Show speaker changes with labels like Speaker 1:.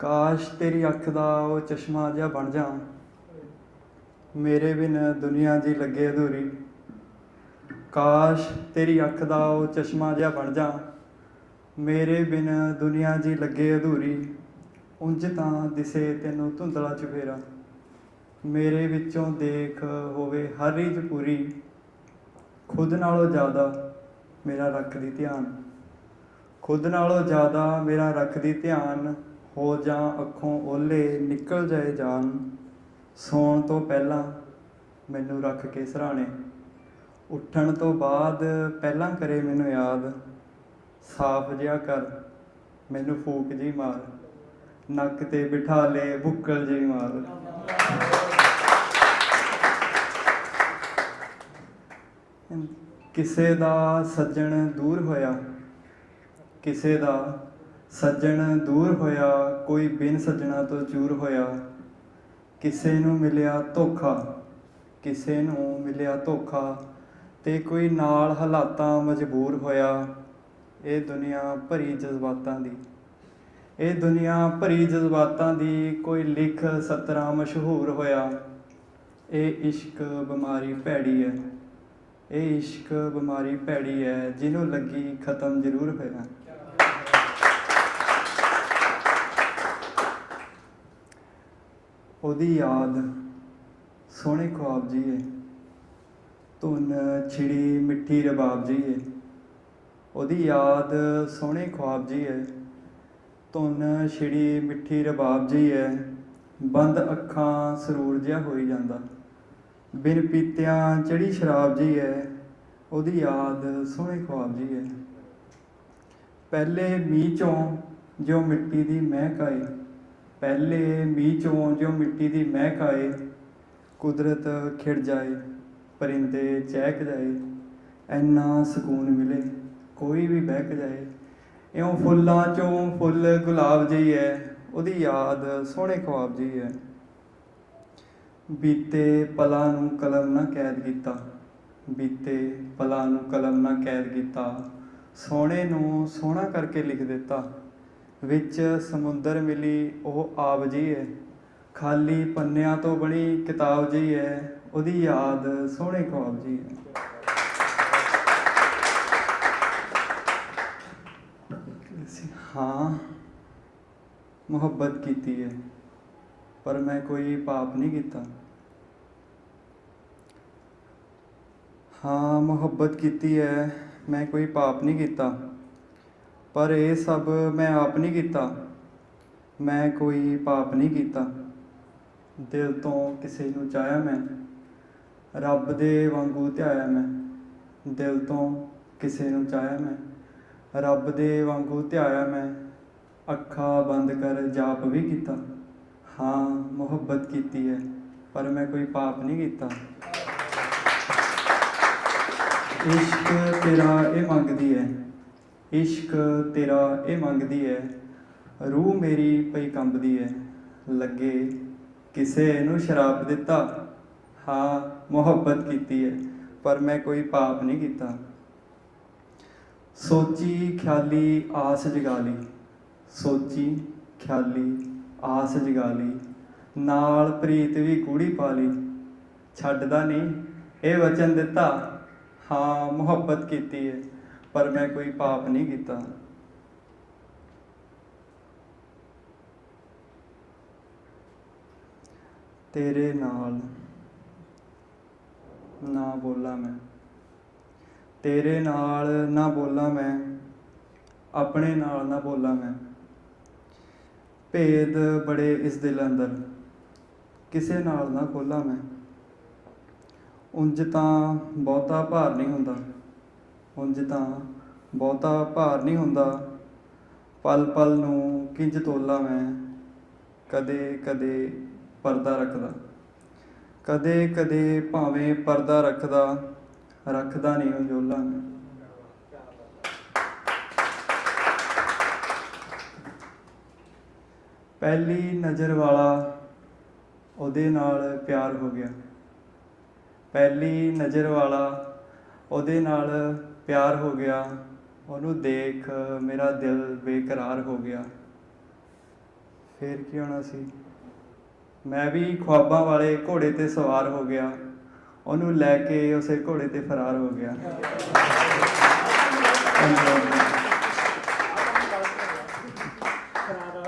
Speaker 1: ਕਾਸ਼ ਤੇਰੀ ਅੱਖ ਦਾ ਉਹ ਚਸ਼ਮਾ ਜਿਹਾ ਬਣ ਜਾ ਮੇਰੇ ਬਿਨ ਦੁਨੀਆ ਜੀ ਲੱਗੇ ਅਧੂਰੀ। ਕਾਸ਼ ਤੇਰੀ ਅੱਖ ਦਾ ਉਹ ਚਸ਼ਮਾ ਜਿਹਾ ਬਣ ਜਾ ਮੇਰੇ ਬਿਨ ਦੁਨੀਆ ਜੀ ਲੱਗੇ ਅਧੂਰੀ। ਉਂਝ ਤਾਂ ਦਿਸੇ ਤੈਨੂੰ ਧੁੰਦਲਾ ਚੁਫੇਰਾ। ਮੇਰੇ ਵਿੱਚੋਂ ਦੇਖ ਹੋਵੇ ਹਰ ਰੀਝ ਪੂਰੀ। ਖੁਦ ਨਾਲੋਂ ਜ਼ਿਆਦਾ ਮੇਰਾ ਰੱਖਦੀ ਧਿਆਨ। ਖੁਦ ਨਾਲੋਂ ਜ਼ਿਆਦਾ ਮੇਰਾ ਰੱਖਦੀ ਧਿਆਨ। ਹੋ ਜਾਂ ਅੱਖੋਂ ਓਲੇ ਨਿਕਲ ਜਾਏ ਜਾਨ, ਸੌਣ ਤੋਂ ਪਹਿਲਾਂ ਮੈਨੂੰ ਰੱਖ ਕੇ ਸਰਾਣੇ। ਉੱਠਣ ਤੋਂ ਬਾਅਦ ਪਹਿਲਾਂ ਕਰੇ ਮੈਨੂੰ ਯਾਦ, ਸਾਫ਼ ਜਿਹਾ ਕਰ ਮੈਨੂੰ ਫੂਕ ਜੀ ਮਾਰ, ਨੱਕ ਤੇ ਬਿਠਾ ਲੈ ਬੁੱਕਲ ਜੀ ਮਾਰ। ਕਿਸੇ ਦਾ ਸੱਜਣ ਦੂਰ ਹੋਇਆ, ਕਿਸੇ ਦਾ ਸੱਜਣ ਦੂਰ ਹੋਇਆ, ਕੋਈ ਬਿਨ ਸੱਜਣਾ ਤੋਂ ਚੂਰ ਹੋਇਆ। ਕਿਸੇ ਨੂੰ ਮਿਲਿਆ ਧੋਖਾ, ਕਿਸੇ ਨੂੰ ਮਿਲਿਆ ਧੋਖਾ ਤੇ ਕੋਈ ਨਾਲ ਹਾਲਾਤਾਂ ਮਜਬੂਰ ਹੋਇਆ। ਇਹ ਦੁਨੀਆ ਭਰੀ ਜਜ਼ਬਾਤਾਂ ਦੀ, ਇਹ ਦੁਨੀਆ ਭਰੀ ਜਜ਼ਬਾਤਾਂ ਦੀ ਕੋਈ ਲਿਖ ਸਤਰਾ ਮਸ਼ਹੂਰ ਹੋਇਆ। ਇਹ ਇਸ਼ਕ ਬਿਮਾਰੀ ਭੈੜੀ ਹੈ, ਇਹ ਇਸ਼ਕ ਬਿਮਾਰੀ ਭੈੜੀ ਹੈ, ਜਿਹਨੂੰ ਲੱਗੀ ਖਤਮ ਜ਼ਰੂਰ ਹੋਇਆ। ਉਹਦੀ ਯਾਦ ਸੋਹਣੇ ਖੁਆਬ ਜੀ ਧੁਨ ਛਿੜੀ ਮਿੱਠੀ ਰਬਾਬ ਜੀ ਏ ਉਹਦੀ ਯਾਦ ਸੋਹਣੇ ਖੁਆਬ ਜੀ ਧੁਨ ਛਿੜੀ ਮਿੱਠੀ ਰਬਾਬ ਜੀ ਏ ਬੰਦ ਅੱਖਾਂ ਸਰੂਰ ਜਿਹਾ ਹੋਈ ਜਾਂਦਾ। ਬਿਨ ਪੀਤਿਆਂ ਚੜੀ ਸ਼ਰਾਬ ਜੀ ਹੈ ਉਹਦੀ ਯਾਦ ਸੋਹਣੇ ਖੁਆਬ ਜੀ ਏ ਪਹਿਲੇ ਮੀਂਹ ਚੋਂ ਜੋ ਮਿੱਟੀ ਦੀ ਮਹਿਕ ਆਈ ਪਹਿਲੇ ਮੀਂਹ ਚੋਂ ਜਿਉਂ ਮਿੱਟੀ ਦੀ ਮਹਿਕ ਆਏ, ਕੁਦਰਤ ਖਿੜ ਜਾਏ, ਪਰਿੰਦੇ ਚਹਿਕ ਜਾਏ ਐਨਾ ਸਕੂਨ ਮਿਲੇ, ਕੋਈ ਵੀ ਬਹਿਕ ਜਾਏ। ਇਉਂ ਫੁੱਲਾਂ ਚੋਂ ਫੁੱਲ ਗੁਲਾਬ ਜਿਹੀ ਹੈ ਉਹਦੀ ਯਾਦ ਸੋਹਣੇ ਖੁਆਬ ਜਿਹੀ ਹੈ ਬੀਤੇ ਪਲਾਂ ਨੂੰ ਕਲਮ ਨਾ ਕੈਦ ਕੀਤਾ, ਬੀਤੇ ਪਲਾਂ ਨੂੰ ਕਲਮ ਨਾ ਕੈਦ ਕੀਤਾ, ਸੋਹਣੇ ਨੂੰ ਸੋਹਣਾ ਕਰਕੇ ਲਿਖ ਦਿੱਤਾ। ਵਿੱਚ ਸਮੁੰਦਰ ਮਿਲੀ, ਉਹ ਆਬ ਜੀ ਹੈ ਖਾਲੀ ਪੰਨਿਆਂ ਤੋਂ ਬਣੀ ਕਿਤਾਬ ਜੀ ਹੈ ਉਹਦੀ ਯਾਦ ਸੋਹਣੇ ਖੁਆਬ ਜੀ ਹੈ ਹਾਂ, ਮੁਹੱਬਤ ਕੀਤੀ ਹੈ, ਪਰ ਮੈਂ ਕੋਈ ਪਾਪ ਨਹੀਂ ਕੀਤਾ। ਹਾਂ, ਮੁਹੱਬਤ ਕੀਤੀ ਹੈ, ਮੈਂ ਕੋਈ ਪਾਪ ਨਹੀਂ ਕੀਤਾ। ਪਰ ਇਹ ਸਭ ਮੈਂ ਆਪ ਨਹੀਂ ਕੀਤਾ। ਮੈਂ ਕੋਈ ਪਾਪ ਨਹੀਂ ਕੀਤਾ। ਦਿਲ ਤੋਂ ਕਿਸੇ ਨੂੰ ਚਾਹਿਆ ਮੈਂ। ਰੱਬ ਦੇ ਵਾਂਗੂ ਧਿਆਇਆ ਮੈਂ। ਦਿਲ ਤੋਂ ਕਿਸੇ ਨੂੰ ਚਾਹਿਆ ਮੈਂ। ਰੱਬ ਦੇ ਵਾਂਗੂ ਧਿਆਇਆ ਮੈਂ। ਅੱਖਾਂ ਬੰਦ ਕਰ ਜਾਪ ਵੀ ਕੀਤਾ। ਹਾਂ, ਮੁਹੱਬਤ ਕੀਤੀ ਹੈ, ਪਰ ਮੈਂ ਕੋਈ ਪਾਪ ਨਹੀਂ ਕੀਤਾ। ਇਸ਼ਕ ਤੇਰਾ ਇਹ ਮੰਗਦੀ ਹੈ। ਇਸ਼ਕ ਤੇਰਾ ਇਹ ਮੰਗਦੀ ਹੈ ਰੂਹ ਮੇਰੀ ਪਈ ਕੰਬਦੀ ਹੈ ਲੱਗੇ ਕਿਸੇ ਨੂੰ ਸ਼ਰਾਬ ਦਿੱਤਾ। ਹਾਂ, ਮੁਹੱਬਤ ਕੀਤੀ ਹੈ ਪਰ ਮੈਂ ਕੋਈ ਪਾਪ ਨਹੀਂ ਕੀਤਾ। ਸੋਚੀ ਖਿਆਲੀ ਆਸ ਜਗਾ ਲਈ, ਸੋਚੀ ਖਿਆਲੀ ਆਸ ਜਗਾ ਲਈ, ਨਾਲ ਪ੍ਰੀਤ ਵੀ ਕੂੜੀ ਪਾ ਲਈ। ਛੱਡਦਾ ਨਹੀਂ, ਇਹ ਵਚਨ ਦਿੱਤਾ। ਹਾਂ, ਮੁਹੱਬਤ ਕੀਤੀ ਹੈ ਪਰ ਮੈਂ ਕੋਈ ਪਾਪ ਨਹੀਂ ਕੀਤਾ। ਤੇਰੇ ਨਾਲ ਨਾ ਬੋਲਾਂ ਮੈਂ। ਤੇਰੇ ਨਾਲ ਨਾ ਬੋਲਾਂ ਮੈਂ, ਆਪਣੇ ਨਾਲ ਨਾ ਬੋਲਾਂ ਮੈਂ। ਭੇਦ ਬੜੇ ਇਸ ਦਿਲ ਅੰਦਰ, ਕਿਸੇ ਨਾਲ ਨਾ ਖੋਲਾਂ ਮੈਂ। ਉਂਝ ਤਾਂ ਬਹੁਤਾ ਭਾਰ ਨਹੀਂ ਹੁੰਦਾ। ਉਂਝ ਤਾਂ ਬਹੁਤਾ ਭਾਰ ਨਹੀਂ ਹੁੰਦਾ। ਪਲ ਪਲ ਨੂੰ ਕਿੰਜ ਤੋਲਾ ਮੈਂ, ਕਦੇ ਕਦੇ ਪਰਦਾ ਰੱਖਦਾ। ਕਦੇ ਕਦੇ ਭਾਵੇਂ ਪਰਦਾ ਰੱਖਦਾ ਰੱਖਦਾ ਨਹੀਂ ਉਜੋਲਾ ਮੈਂ। ਪਹਿਲੀ ਨਜ਼ਰ ਵਾਲਾ ਉਹਦੇ ਨਾਲ ਪਿਆਰ ਹੋ ਗਿਆ। ਪਹਿਲੀ ਨਜ਼ਰ ਵਾਲਾ ਉਹਦੇ ਨਾਲ ਪਿਆਰ ਹੋ ਗਿਆ, ਉਹਨੂੰ ਦੇਖ ਮੇਰਾ ਦਿਲ ਬੇਕਰਾਰ ਹੋ ਗਿਆ। ਫੇਰ ਕੀ ਹੋਣਾ ਸੀ? ਮੈਂ ਵੀ ਖੁਆਬਾਂ ਵਾਲੇ ਘੋੜੇ ਤੇ ਸਵਾਰ ਹੋ ਗਿਆ। ਉਹਨੂੰ ਲੈ ਕੇ ਉਸੇ ਘੋੜੇ ਤੇ ਫਰਾਰ ਹੋ ਗਿਆ।